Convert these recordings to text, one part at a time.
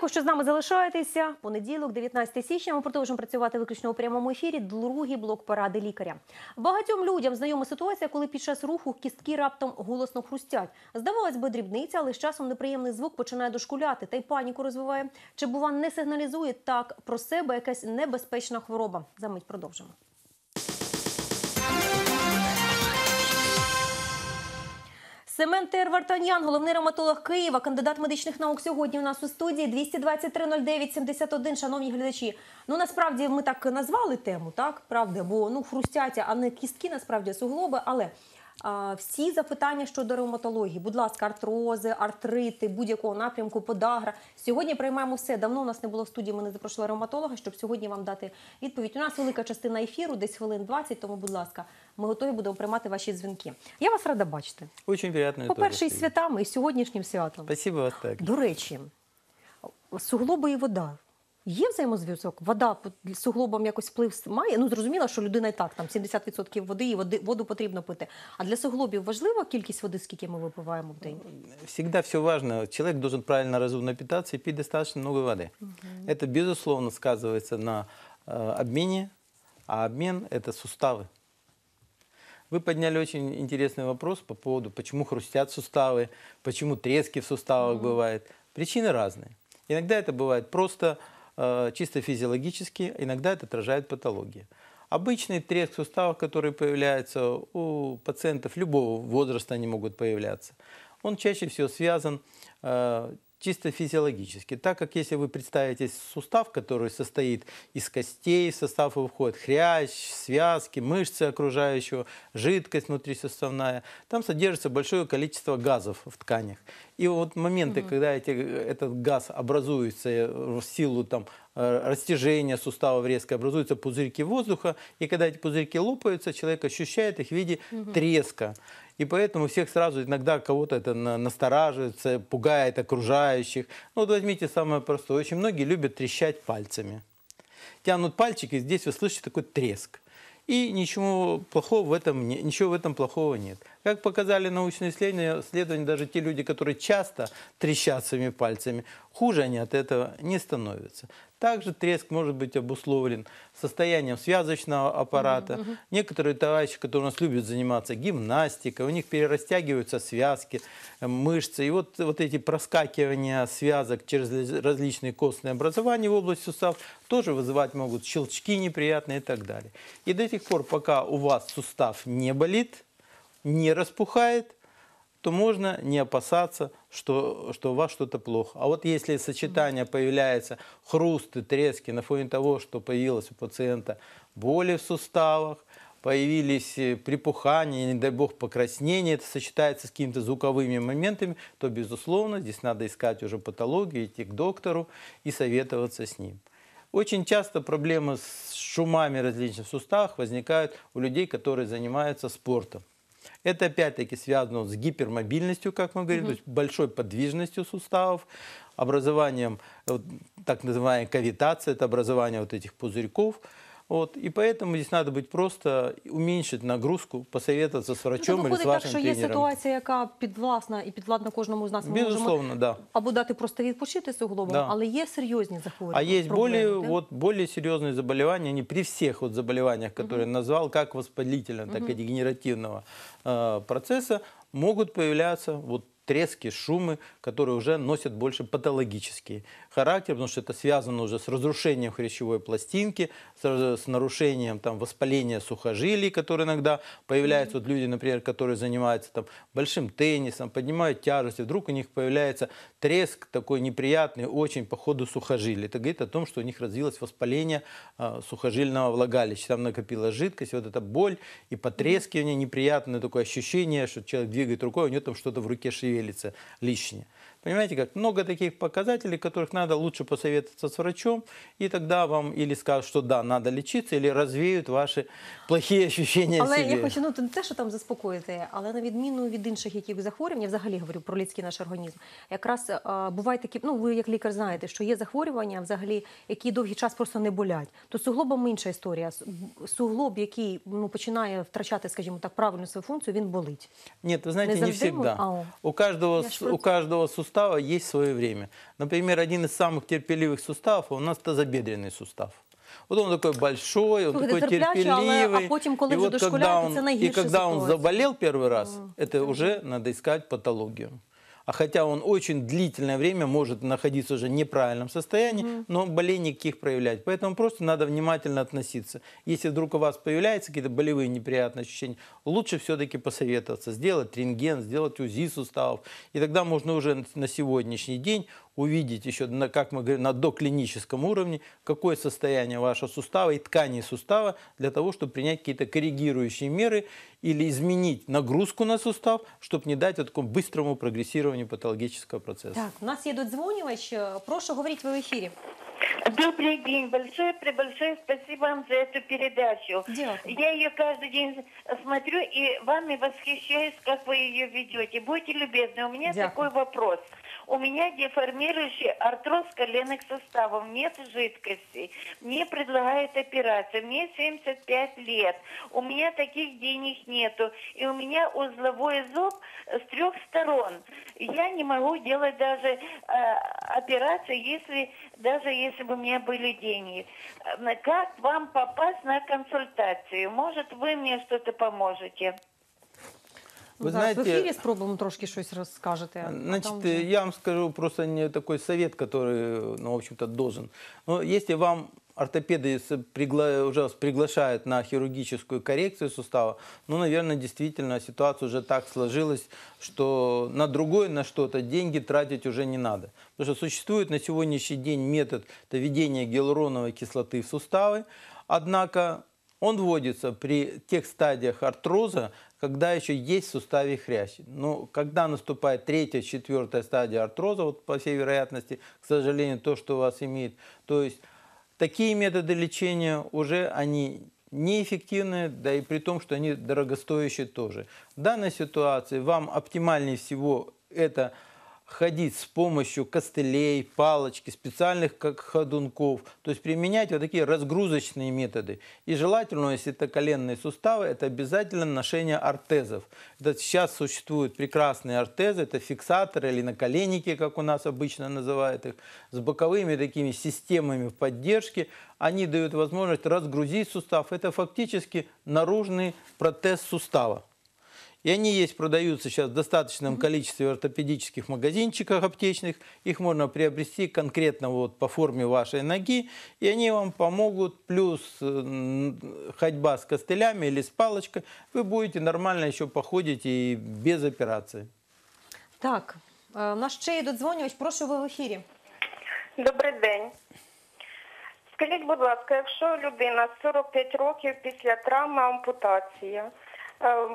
Дякую, що з нами залишаєтеся. Понеділок, 19 січня. Ми продовжуємо працювати виключно у прямому ефірі. Другий блок поради лікаря. Багатьом людям знайома ситуація, коли під час руху кістки раптом голосно хрустять. Здавалось би, дрібниця, але з часом неприємний звук починає дошкуляти та й паніку розвиває. Чи бува не сигналізує так про себе якась небезпечна хвороба? Замить продовжимо. Семен Тервартанян, головний ревматолог Києва, кандидат медичних наук. Сьогодні у нас у студії 223 09 71. Шановні глядачі. Ну насправді ми так назвали тему, так правда, бо ну хрустяться, а не кістки, насправді суглоби. Але всі запитання щодо ревматології, будь ласка, артрози, артрити, будь-якого напрямку, подагра. Сьогодні приймаємо все. Давно у нас не було в студії. Ми не запрошували ревматолога, щоб сьогодні вам дати відповідь. У нас велика частина ефіру, десь хвилин 20, Тому, будь ласка, ми готові будемо приймати ваші дзвінки. Я вас рада бачити. Очень приятно. По-перше, із тоже святами, і сьогоднішнім святом. Спасибо вас так. До речі, суглоби і вода. Є взаємозв'язок? Вода по- суглобам якось вплив має? Ну, зрозуміло, що людина і так, там 70% води, і води, воду потрібно пити. А для суглобів важлива кількість води, скільки ми випиваємо в день? Всегда все важно. Человек должен правильно разумно питаться и пить достаточно много воды. Это, безусловно, сказывается на э, обмене, а обмен – это суставы. Вы подняли очень интересный вопрос по поводу, почему хрустят суставы, почему трески в суставах бывают. Причины разные. Иногда это бывает просто э, чисто физиологически, иногда это отражает патология. Обычный треск суставов, который появляется у пациентов любого возраста, они могут появляться, он чаще всего связан э, чисто физиологически. Так как если вы представите сустав, который состоит из костей, в состав входит хрящ, связки, мышцы окружающего, жидкость внутрисуставная, там содержится большое количество газов в тканях. И вот моменты, когда эти, этот газ образуется в силу там, э, растяжения суставов резко, образуются пузырьки воздуха, и когда эти пузырьки лопаются, человек ощущает их в виде треска. И поэтому всех сразу иногда кого-то это на- настораживается, пугает окружающих. Ну вот возьмите самое простое. Очень многие любят трещать пальцами. Тянут пальчики, и здесь вы слышите такой треск. И ничего плохого в этом, ничего в этом плохого нет. Как показали научные исследования, исследования, даже те люди, которые часто трещат своими пальцами, хуже они от этого не становятся. Также треск может быть обусловлен состоянием связочного аппарата. Некоторые товарищи, которые у нас любят заниматься гимнастикой, у них перерастягиваются связки, э, мышцы. И вот, вот эти проскакивания связок через раз- различные костные образования в области суставов тоже вызывать могут щелчки неприятные и так далее. И до тех пор, пока у вас сустав не болит, не распухает, то можно не опасаться, что, что у вас что-то плохо. А вот если сочетание появляется хрусты, трески на фоне того, что появилось у пациента боли в суставах, появились э, припухания, не дай бог покраснения, это сочетается с какими-то звуковыми моментами, то, безусловно, здесь надо искать уже патологию, идти к доктору и советоваться с ним. Очень часто проблемы с шумами различных в суставах возникают у людей, которые занимаются спортом. Это опять-таки связано с гипермобильностью, как мы говорим, то есть большой подвижностью суставов, образованием вот, так называемой кавитации, это образование вот этих пузырьков. Вот, и поэтому здесь надо быть просто уменьшить нагрузку, посоветоваться с Ну, врачом то или с виходить так, вашим що є тренером. ситуація, яка підвласна і підвладна кожному з нас. Ми можемо Безусловно, да. або дати просто відпочити суглобом, Да. але є серйозні А захворювання. есть проблеми, более, так? вот, более серьезные заболевания, они при всех вот заболеваниях, которые я назвал, как воспалительного, так и дегенеративного э, процесса, могут появляться вот трески, шумы, которые уже носят больше патологический характер, потому что это связано уже с разрушением хрящевой пластинки, с, с нарушением там, воспаления сухожилий, которые иногда появляются. Вот люди, например, которые занимаются там, большим теннисом, поднимают тяжести, вдруг у них появляется треск такой неприятный, очень по ходу сухожилий. Это говорит о том, что у них развилось воспаление а, сухожильного влагалища. Там накопилась жидкость, вот эта боль и потрескивание неприятное такое ощущение, что человек двигает рукой, у него там что-то в руке шевелится лишнее. Понимаете, как много таких показателей, которых надо лучше посоветоваться с врачом, и тогда вам или скажут, что да, надо лечиться, или развеют ваші плохие ощущения о Але себе. я хочу ну, не те, що там заспокоїти, але на відміну від інших яких захворювань, я взагалі говорю про людський наш організм. Якраз е, бувають такі, ну ви як лікар знаєте, що є захворювання, взагалі, які довгий час просто не болять. То з суглобом інша історія. С- Суглоб, який ну починає втрачати, скажімо так, правильну свою функцію, він болить. Нет, вы знаете, Не не, завжди всегда. мы- А, о. У каждого, Я с- ж про- у каждого сустава сустава есть свое время. Например, один из самых терпеливых суставов у нас тазобедренный сустав. Вот он такой большой, он Слушайте, такой терплячий, але- терпеливый. а потім, коли и вже вот когда дошкуляєте, он, це и найгірша когда он ситуація. заболел первый раз, это уже надо искать патологию. А хотя он очень длительное время может находиться уже в неправильном состоянии, но болей никаких проявлять. Поэтому просто надо внимательно относиться. Если вдруг у вас появляются какие-то болевые неприятные ощущения, лучше все-таки посоветоваться, сделать рентген, сделать УЗИ суставов. И тогда можно уже на сегодняшний день увидеть еще, на, как мы говорим, на доклиническом уровне, какое состояние вашего сустава и тканей сустава для того, чтобы принять какие-то коррегирующие меры или изменить нагрузку на сустав, чтобы не дать вот такому быстрому прогрессированию патологического процесса. Так, у нас є додзвонювач. Е, Прошу, говоріть ви в ефірі. Добрый день. Большое, пребольшое спасибо вам за эту передачу. Дякую. Я ее каждый день смотрю и вами восхищаюсь, как вы ее ведете. Будьте любезны, у меня Дякую. такой вопрос. У меня деформирующий артроз коленных суставов, нет жидкости. Мне предлагают операцию. Мне 75 лет. У меня таких денег нету. И у меня узловой зуб с трех сторон. Я не могу делать даже э, операцию, если даже если бы у меня были деньги. Э, Как вам попасть на консультацию? Может, вы мне что-то поможете? Вы Зараз в знаете, ефірі спробуємо трошки щось розкажете. а Значит, там э, вже- я вам скажу просто не такой совет, который, ну, в общем-то, должен. Но если вам ортопеды с- пригла- уже вас приглашают на хирургическую коррекцию сустава, ну, наверное, действительно ситуация уже так сложилась, что на другое, на что-то деньги тратить уже не надо. Потому что существует на сегодняшний день метод доведения гиалуроновой кислоты в суставы, однако он вводится при тех стадиях артроза, когда еще есть в суставе хрящ. Но когда наступает третья, четвертая стадия артроза, вот по всей вероятности, к сожалению, то, что у вас имеет, то есть такие методы лечения уже они неэффективны, да и при том, что они дорогостоящие тоже. В данной ситуации вам оптимальнее всего это ходить с помощью костылей, палочки, специальных как ходунков, то есть применять вот такие разгрузочные методы. И желательно, если это коленные суставы, это обязательно ношение ортезов. Это сейчас существуют прекрасные ортезы, это фиксаторы или наколенники, как у нас обычно называют их, с боковыми такими системами поддержки. Они дают возможность разгрузить сустав. Это фактически наружный протез сустава. И они есть, продаются сейчас в достаточном количестве в ортопедических магазинчиках аптечных. Их можно приобрести конкретно вот по форме вашей ноги. И они вам помогут. Плюс э, м, ходьба с костылями или с палочкой. Вы будете нормально еще походить и без операции. Так, е, у нас ще є додзвонювач. Прошу ви в ефірі. Добрий день. Скажіть, будь ласка, якщо людина 45 років після травми ампутація, е,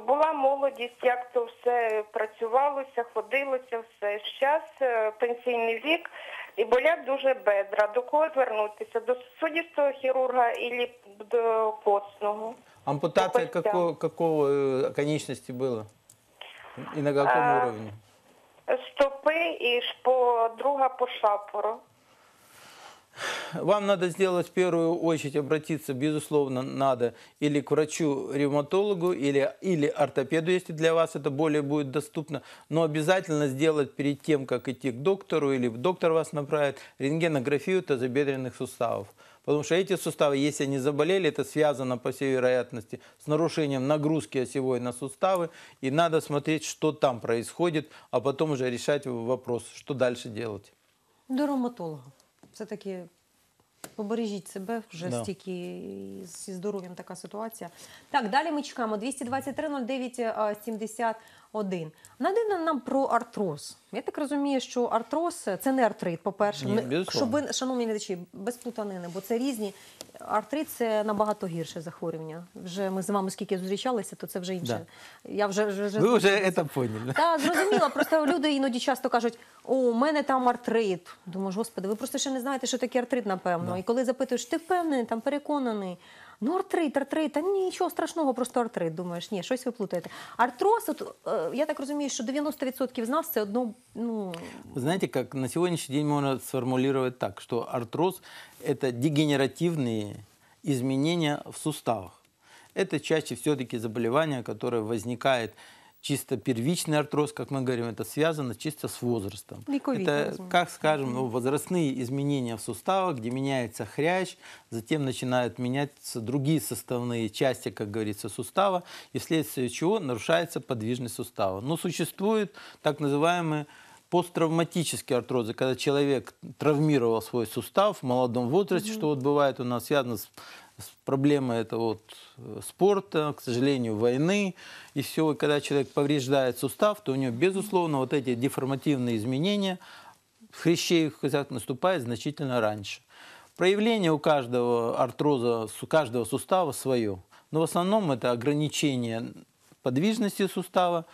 була молодість, як то все працювалося, ходилося, все. Зараз е, пенсійний вік і болять дуже бедра. До кого звернутися? До суддівського хірурга і до костного? Костям. какого, какого э, конечности было? На каком А, уровне? Стопи і по друга по шапору. Вам надо сделать в первую очередь обратиться, безусловно, надо или к врачу-ревматологу, или, или ортопеду, если для вас это более будет доступно. Но обязательно сделать перед тем, как идти к доктору, или доктор вас направит, рентгенографию тазобедренных суставов. Потому что эти суставы, если они заболели, это связано, по всей вероятности, с нарушением нагрузки осевой на суставы. И надо смотреть, что там происходит, а потом уже решать вопрос, что дальше делать. До ревматолога. Все-таки побережіть себе вже Да. стільки зі здоров'ям така ситуація. Так, далі ми чекаємо 223 09 е, 71. Нагадайте нам про артроз. Я так розумію, що артроз це не артрит, по-перше. Щоб ви, шановні глядачі, без плутанини, бо це різні. Артрит це набагато гірше захворювання. Вже ми з вами скільки зустрічалися, то це вже інше. Я вже, вже, вже Ви вже це поняли. так, зрозуміло. Просто люди іноді часто кажуть: о, у мене там артрит. Думаю, господи, ви просто ще не знаєте, що таке артрит, напевно. І коли запитуєш, ти впевнений, там переконаний. Ну, артрит, артрит, та нічого страшного, просто артрит. Думаєш, ні, щось ви плутаєте. Артроз, от, е, я так розумію, що 90% з нас це одно, ну, Вы знаете, как на сегодняшний день можно сформулировать так, что артроз – это дегенеративные изменения в суставах. Это чаще все-таки заболевание, которое возникает чисто первичный артроз, как мы говорим, это связано чисто с возрастом. Вековик, это, как скажем, ну, возрастные изменения в суставах, где меняется хрящ, затем начинают меняться другие составные части, как говорится, сустава, и вследствие чего нарушается подвижность сустава. Но существует так называемые посттравматические артрозы, когда человек травмировал свой сустав в молодом возрасте, что вот бывает у нас связано с, с проблемой это вот э, спорта, к сожалению, войны и все. И когда человек повреждает сустав, то у него, безусловно, вот эти деформативные изменения в хрящей костях наступает значительно раньше. Проявление у каждого артроза, у каждого сустава свое. Но в основном это ограничение подвижности сустава,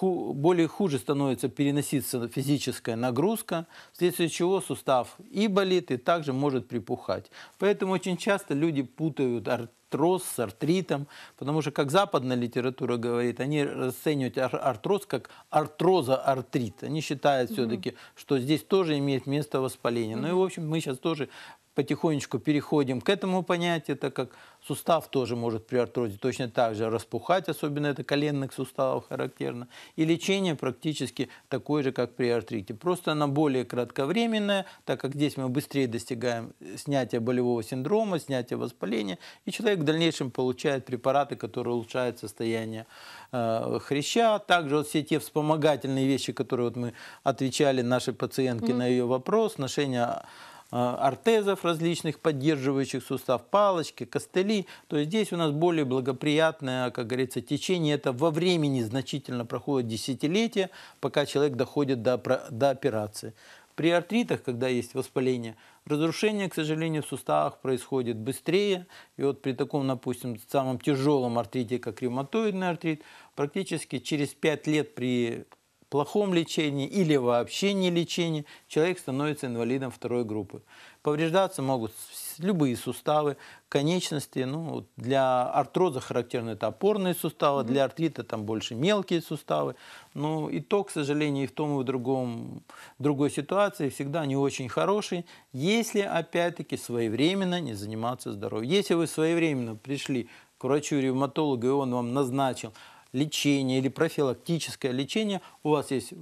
ху- более хуже становится переноситься физическая нагрузка, вследствие чего сустав и болит, и также может припухать. Поэтому очень часто люди путают артроз с артритом, потому что, как западная литература говорит, они расценивают ар- артроз как артроза-артрит. Они считают все-таки, что здесь тоже имеет место воспаление. Ну и, в общем, мы сейчас тоже потихонечку переходим к этому понятию, так как сустав тоже может при артрозе точно так же распухать, особенно это коленных суставов характерно. И лечение практически такое же, как при артрите. Просто оно более кратковременное, так как здесь мы быстрее достигаем снятия болевого синдрома, снятия воспаления, и человек в дальнейшем получает препараты, которые улучшают состояние э, хряща. Также вот все те вспомогательные вещи, которые вот мы отвечали нашей пациентке на ее вопрос, ношение ортезов различных, поддерживающих сустав, палочки, костыли. То есть здесь у нас более благоприятное, как говорится, течение. Это во времени значительно проходит десятилетия, пока человек доходит до, до операции. При артритах, когда есть воспаление, разрушение, к сожалению, в суставах происходит быстрее. И вот при таком, допустим, самом тяжелом артрите, как ревматоидный артрит, практически через 5 лет при плохом лечении или вообще не лечении человек становится инвалидом второй группы. Повреждаться могут любые суставы, конечности. Ну, для артроза характерны это опорные суставы, для артрита там больше мелкие суставы. Но итог, к сожалению, и в том и в другом, другой ситуации всегда не очень хороший, если, опять-таки, своевременно не заниматься здоровьем. Если вы своевременно пришли к врачу-ревматологу, и он вам назначил лечение или профилактическое лечение, у вас есть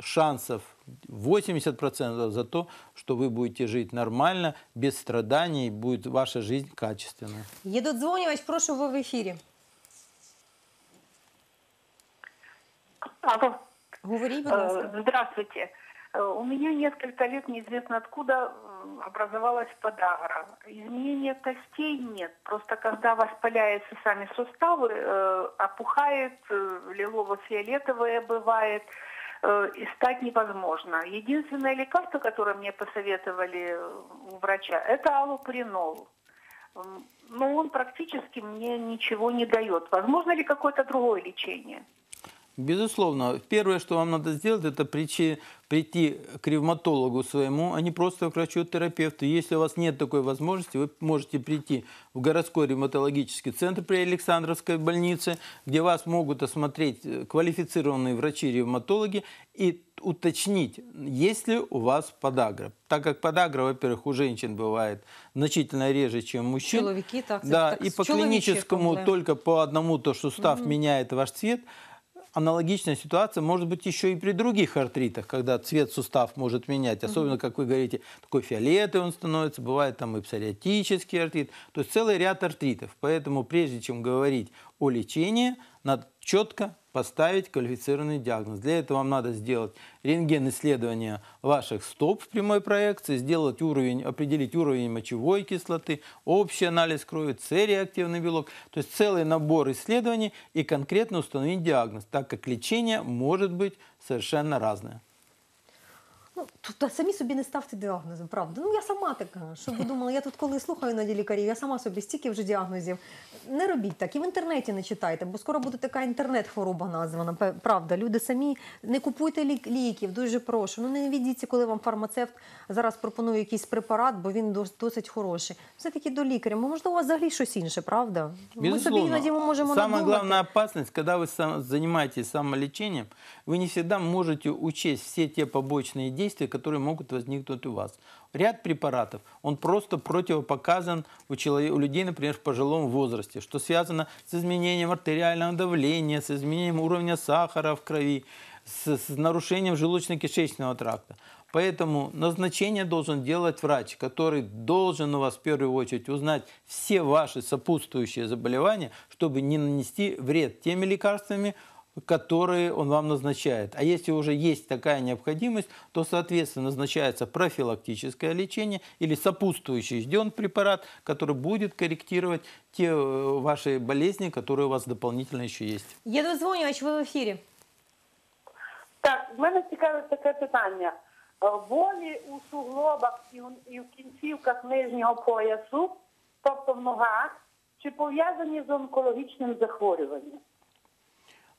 шансов 80% за то, что вы будете жить нормально, без страданий, и будет ваша жизнь качественная. Є додзвонювач, прошу ви в ефірі. Алло. Говоріть, будь ласка. Э, Здравствуйте. Э, У меня несколько лет неизвестно откуда образовалась подагра. Изменения костей нет. Просто когда воспаляются сами суставы, э, опухает, э, лилово-фиолетовое бывает, и стать невозможно. Единственное лекарство, которое мне посоветовали у врача, это аллопуринол. М, Но он практически мне ничего не дает. Возможно ли какое-то другое лечение? Безусловно, первое, что вам надо сделать, это прийти, прийти к ревматологу своему, а не просто к врачу-терапевту. Если у вас нет такой возможности, вы можете прийти в городской ревматологический центр при Александровской больнице, где вас могут осмотреть э, квалифицированные врачи-ревматологи и уточнить, есть ли у вас подагра. Так как подагра, во-первых, у женщин бывает значительно реже, чем у мужчин. Чоловіки, так, це Да, так, и з по чоловічої клиническому проблеми. только по одному то, что сустав меняет ваш цвет, аналогичная ситуация может быть еще и при других артритах, когда цвет сустав может менять. Особенно, как вы говорите, такой фиолетовый он становится, бывает там и псориатический артрит. То есть целый ряд артритов. Поэтому прежде чем говорить о лечении, надо четко поставить квалифицированный диагноз. Для этого вам надо сделать рентген-исследование ваших стоп в прямой проекции, сделать уровень, определить уровень мочевой кислоты, общий анализ крови, С-реактивный белок. То есть целый набор исследований и конкретно установить диагноз, так как лечение может быть совершенно разное. Ну, тут та самі собі не ставте діагнози, правда. Ну я сама така, щоб ви думали, я тут коли слухаю іноді лікарів, я сама собі стільки вже діагнозів. Не робіть так, і в інтернеті не читайте, бо скоро буде така інтернет-хвороба названа. пе- Правда, люди самі не купуйте лік- ліків, дуже прошу. Ну не відійдіться, коли вам фармацевт зараз пропонує якийсь препарат, бо він дос- досить хороший. Все таки до лікаря. Бо, Можливо, у вас взагалі щось інше, правда? Ми собі іноді ми можемо Самая надумати. главная опасность, когда вы сам- занимаетесь самолечением, вы не всегда можете учесть все те побочные действия, действия, которые могут возникнуть у вас. Ряд препаратов, он просто противопоказан у, человека, у людей, например, в пожилом возрасте, что связано с изменением артериального давления, с изменением уровня сахара в крови, с, с нарушением желудочно-кишечного тракта. Поэтому назначение должен делать врач, который должен у вас в первую очередь узнать все ваши сопутствующие заболевания, чтобы не нанести вред теми лекарствами, которые он вам назначает. А если уже есть такая необходимость, то, соответственно, назначается профилактическое лечение или сопутствующий жден препарат, который будет корректировать те э, ваши болезни, которые у вас дополнительно еще есть. Є дозвонювач, ви в ефірі. Так, в мене цікаве таке питання. Е, Болі у суглобах і у- і в кінцівках нижнього поясу, тобто в ногах, чи пов'язані з онкологічним захворюванням?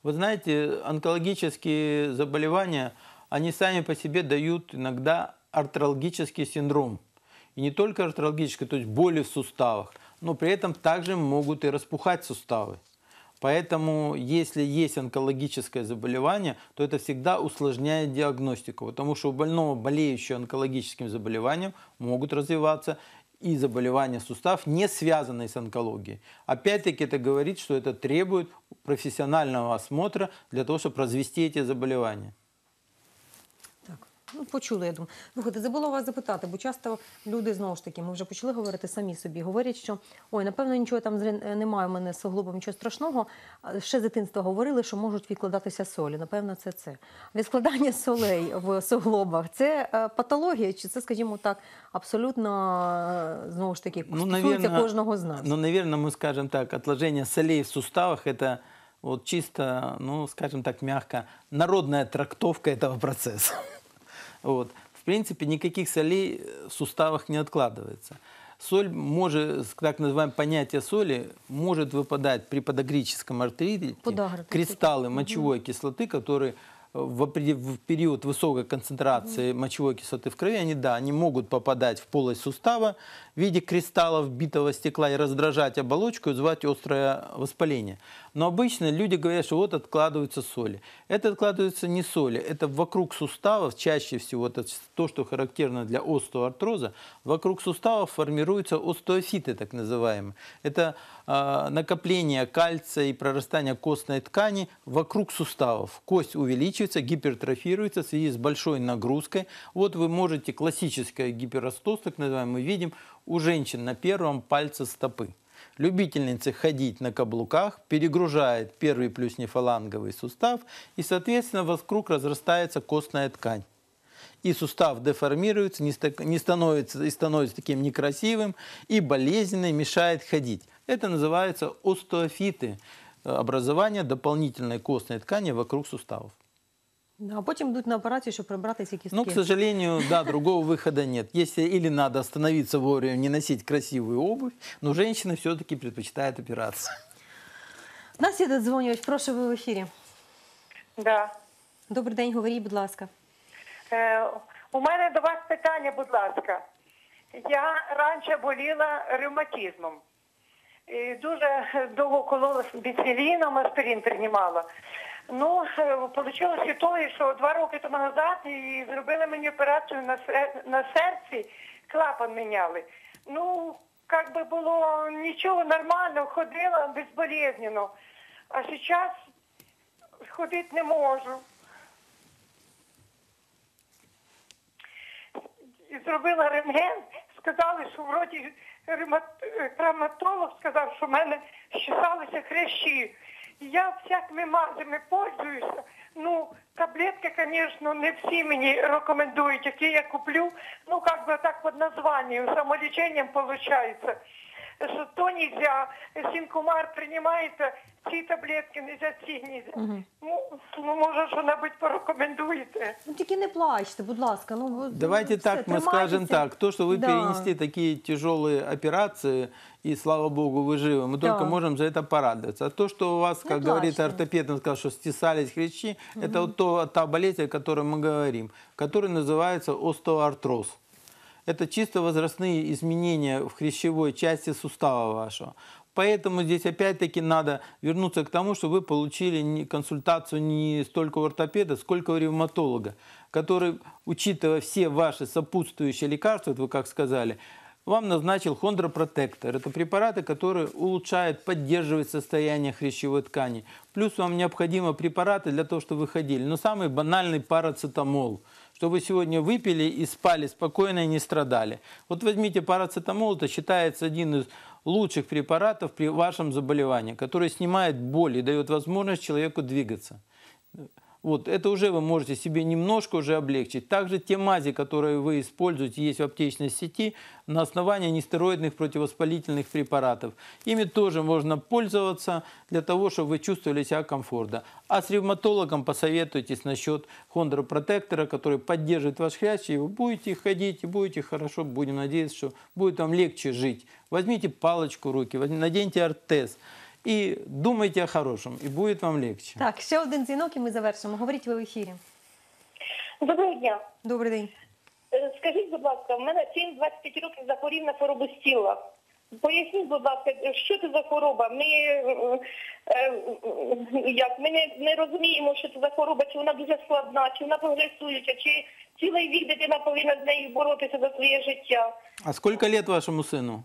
Вы знаете, онкологические заболевания, они сами по себе дают иногда артралгический синдром. И не только артралгический, то есть боли в суставах, но при этом также могут и распухать суставы. Поэтому, если есть онкологическое заболевание, то это всегда усложняет диагностику, потому что у больного, болеющего онкологическим заболеванием, могут развиваться и заболевания сустав, не связанные с онкологией. Опять-таки это говорит, что это требует профессионального осмотра для того, чтобы развести эти заболевания. Так, ну почули, я думаю. Слухайте, забула вас запитати, бо часто люди знову ж таки, ми вже почали говорити самі собі. Говорять, що ой, напевно, нічого там зря е, немає у мене з суглобом, нічого страшного. А Ще з дитинства говорили, що можуть відкладатися солі. Напевно, це це. Відкладання солей в суглобах це е, патологія, чи це, скажімо так, абсолютно е, знову ж таки стосується кожного з нас. Ну, наверное, мы скажем так, отложение солей в суставах – это вот чисто, ну, скажем так, мягко, народная трактовка этого процесса. Вот. В принципе, никаких солей в суставах не откладывается. Соль может, так называемое понятие соли, может выпадать при подагрическом артрите, Подагра, кристаллы мочевой кислоты, которые в, опре- в период высокой концентрации мочевой кислоты в крови, они, да, они могут попадать в полость сустава в виде кристаллов битого стекла и раздражать оболочку и вызывать острое воспаление. Но обычно люди говорят, что вот откладываются соли. Это откладываются не соли, это вокруг суставов, чаще всего это то, что характерно для остеоартроза, вокруг суставов формируются остеофиты, так называемые. Это э, накопление кальция и прорастание костной ткани вокруг суставов. Кость увеличивается, гипертрофируется в связи с большой нагрузкой. Вот вы можете классическое гиперостоз, так называемый, мы видим у женщин на первом пальце стопы. Любительницы ходить на каблуках перегружает первый плюснефаланговый сустав, и, соответственно, вокруг разрастается костная ткань и сустав деформируется, не, ста- не становится, и становится таким некрасивым, и болезненный, мешает ходить. Это называется остеофиты, э, образование дополнительной костной ткани вокруг суставов. Да, А потім йдуть на операцію, щоб прибрати ці кістки. Ну, к сожалению, да, другого выхода нет. Если или надо остановиться вовремя, не носить красивую обувь, но женщины все-таки предпочитают операцию. У нас є додзвонювач, прошу ви в ефірі. Да. Добрий день, говоріть, будь ласка. Е, у мене до вас питання, будь ласка. Я раніше боліла ревматизмом. І дуже довго колола біциліном, аспірин приймала. Ну, вийшло і то, що два роки тому назад і зробили мені операцію на, серці, клапан міняли. Ну, як би було нічого нормально, ходила безболезненно. А зараз ходити не можу. і зробила рентген, сказали, що вроді ревмат- е, травматолог сказав, що в мене щесалися хрящі. Я всякими мазями пользуюся. Ну, таблетки, звісно, не всі мені рекомендують, які я куплю. Ну, як би так під названням, самоліченням виходить. Що то нельзя, синкумар приймається, ці таблетки нельзя, ці нельзя. Ну, ну, може, що-небудь порекомендуєте. Ну тільки не плачте, будь ласка. Ну ви- Давайте ну, так все, мы скажем тримайтеся. так. То, что вы Да. перенесли такие тяжелые операции, и слава богу, вы живы, мы Да. только можем за это порадоваться. А то, что у вас, Не как говорит плачьте. ортопед, он сказал, что стесались хрящи, это вот то, та болезнь, о которой мы говорим, которая называется остеоартроз. Это чисто возрастные изменения в хрящевой части сустава вашего. Поэтому здесь опять-таки надо вернуться к тому, что вы получили консультацию не столько у ортопеда, сколько у ревматолога, который, учитывая все ваши сопутствующие лекарства, вот вы как сказали, вам назначил хондропротектор. Это препараты, которые улучшают, поддерживают состояние хрящевой ткани. Плюс вам необходимы препараты для того, чтобы вы ходили. Но самый банальный парацетамол что вы сегодня выпили и спали спокойно и не страдали. Вот возьмите парацетамол, это считается один из лучших препаратов при вашем заболевании, который снимает боль и дает возможность человеку двигаться. Вот, это уже вы можете себе немножко уже облегчить. Также те мази, которые вы используете, есть в аптечной сети на основании нестероидных противовоспалительных препаратов. Ими тоже можно пользоваться для того, чтобы вы чувствовали себя комфортно. А с ревматологом посоветуйтесь насчет хондропротектора, который поддерживает ваш хрящ, и вы будете ходить, и будете хорошо, будем надеяться, что будет вам легче жить. Возьмите палочку в руки, наденьте ортез и думайте о хорошем, и будет вам легче. Так, ще один дзвінок, і ми завершимо. Говоріть ви в ефірі. Доброго дня. Добрий день. Е, Скажіть, будь ласка, в мене син 25 років захворів на хворобу стіла. Поясніть, будь ласка, що це за хвороба? Ми, е, е, е, як, ми не, не розуміємо, що це за хвороба, чи вона дуже складна, чи вона прогресуюча, чи цілий вік дитина повинна з нею боротися за своє життя. А сколько лет вашему сыну?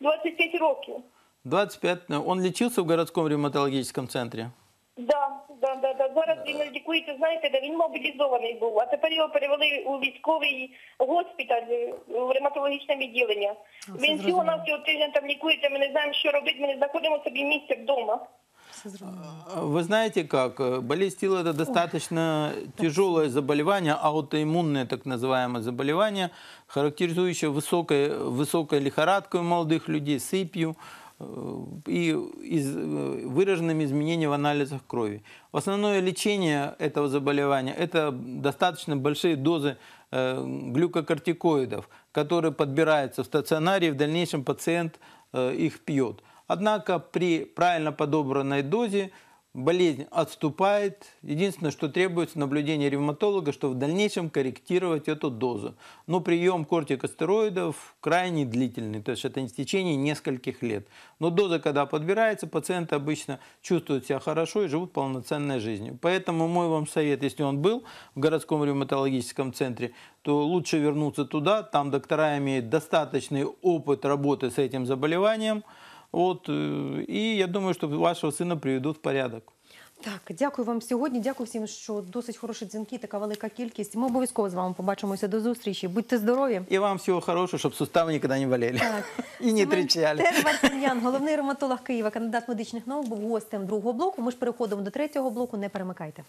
25 років. 25. Он лечился в городском ревматологическом центре? Да, да, да, да. Зараз він лікується, знаєте, де він мобілізований був, а тепер його перевели у військовий госпіталь, е, в ревматологічне відділення. Він всього на всього тиждень там лікується, ми не знаємо, що робити, ми не знаходимо собі місця вдома. Все зрозуміло. Вы знаете как? э, Болезнь тела – это достаточно тяжелое заболевание, аутоиммунное так называемое заболевание, характеризующее высокой, высокой лихорадкой у молодых людей, сыпью э, и из- выраженными изменениями в анализах крови. Основное лечение этого заболевания – это достаточно большие дозы э, глюкокортикоидов, которые подбираются в стационаре, и в дальнейшем пациент э, их пьет. Однако при правильно подобранной дозе болезнь отступает. Единственное, что требуется наблюдение ревматолога, что в дальнейшем корректировать эту дозу. Но прием кортикостероидов крайне длительный, то есть это в течение нескольких лет. Но доза, когда подбирается, пациенты обычно чувствуют себя хорошо и живут полноценной жизнью. Поэтому мой вам совет, если он был в городском ревматологическом центре, то лучше вернуться туда, там доктора имеют достаточный опыт работы с этим заболеванием, вот, э, и я думаю, что вашего сына приведут в порядок. Так, дякую вам сьогодні. Дякую всім, що досить хороші дзвінки, така велика кількість. Ми обов'язково з вами побачимося до зустрічі. Будьте здорові. И вам всего хорошего, чтобы суставы никогда не болели. И не трещали. Семен Вартанян, головний ревматолог Києва, кандидат медичних наук, був гостем другого блоку. Ми ж переходимо до третього блоку. Не перемикайте.